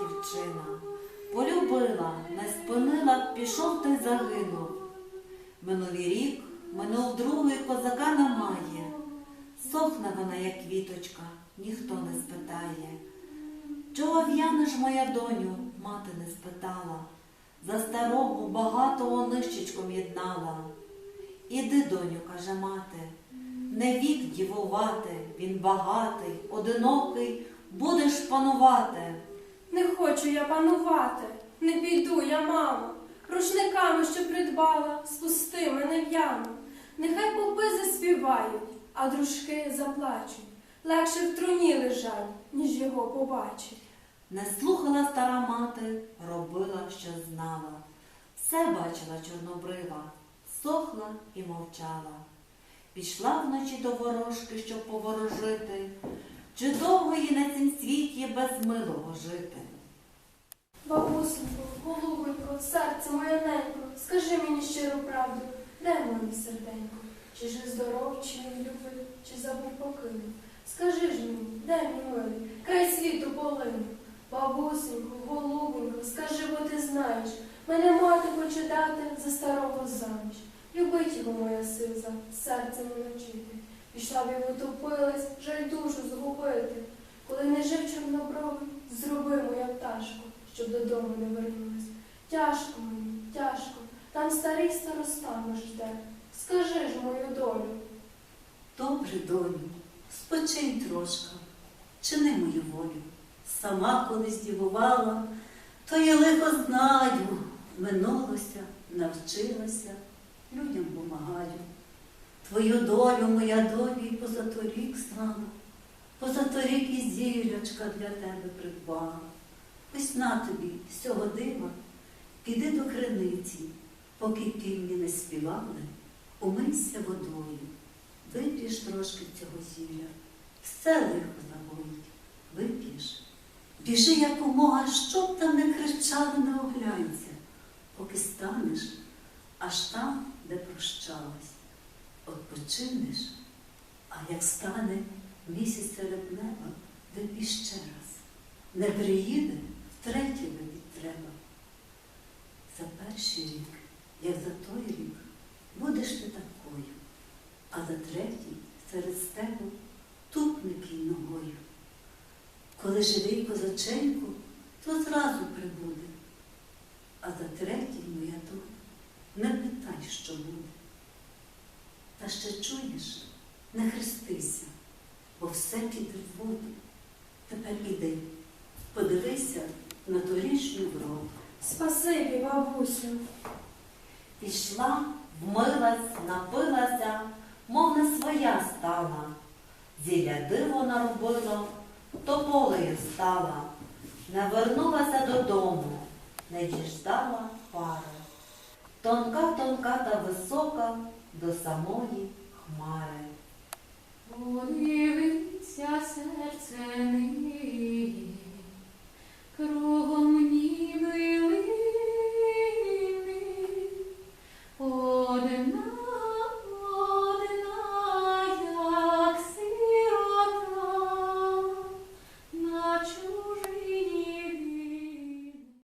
дівчина. Полюбила, не спинила, пішов та й загинув. Минулий рік, минув другий, козака немає. Сохне вона, як квіточка, ніхто не спитає. Чого в'янеш, моя доню, мати не спитала. За старого багатого нищечком єднала. Іди, доню, каже мати, не вік дівувати, він багатий, одинокий, будеш панувати. Не хочу я панувати, не піду я, мамо. Рушниками, що придбала, спусти мене в яму. Нехай попи заспівають, а дружки заплачуть. Легше в труні лежать, ніж його побачить. Не слухала стара мати, робила, що знала. Все бачила чорнобрива, сохла і мовчала. Пішла вночі до ворожки, щоб поворожити, чи довго їй на цім світі без милого жити. Бабусенько, голубенько, серце моє ненько, скажи мені щиру правду, де моє серденько? Чи ж здоров, чи він любив, чи забув покинув? Скажи ж мені, де мій милий, край світу полину? Бабусенько, голубенько, скажи, бо ти знаєш, мене мати хоче дати за старого заміж. Любить його моя сиза, серце не навчити. Пішла б і утопилась, жаль душу згубити. Коли не жив чорнобровий, зроби моя пташку, щоб додому не вернулась. Тяжко мені, тяжко, там старий староста нас жде. Скажи ж мою долю. Добре, доню, спочинь трошка, чини мою волю. Сама колись дівувала, то я лихо знаю, минулося, навчилася, людям помагаю. Твою долю, моя долі, позаторік знала, позаторік і зілячка для тебе придбала. Ось на тобі з цього дива, піди до криниці, поки півні не співали, умийся водою. Вип'єш трошки цього зілля, все лихо забоїть, вип'єш. Біжи якомога, щоб там не кричали, не оглянься, поки станеш аж там, де прощалась. Odpoczynеш, а як стане місяць серед неба, випій ще раз. Не приїде, втретє випіть треба. За перший рік, як за той рік, будеш ти такою а за третій серед степу тупник їй ногою. Коли живий козаченько, то зразу прибуде, а за третій, моя доля, не питай, що буде. Та ще чуєш, не хрестися, бо все піде в воду. Тепер іди, подивися на торішню вроду. Спасибі, бабусю. Пішла, вмилась, напилася, мов не своя стала. Зілля диво наробила, то полею стала. Не вернулася додому, не діждала пари. Тонка, тонка та висока до самої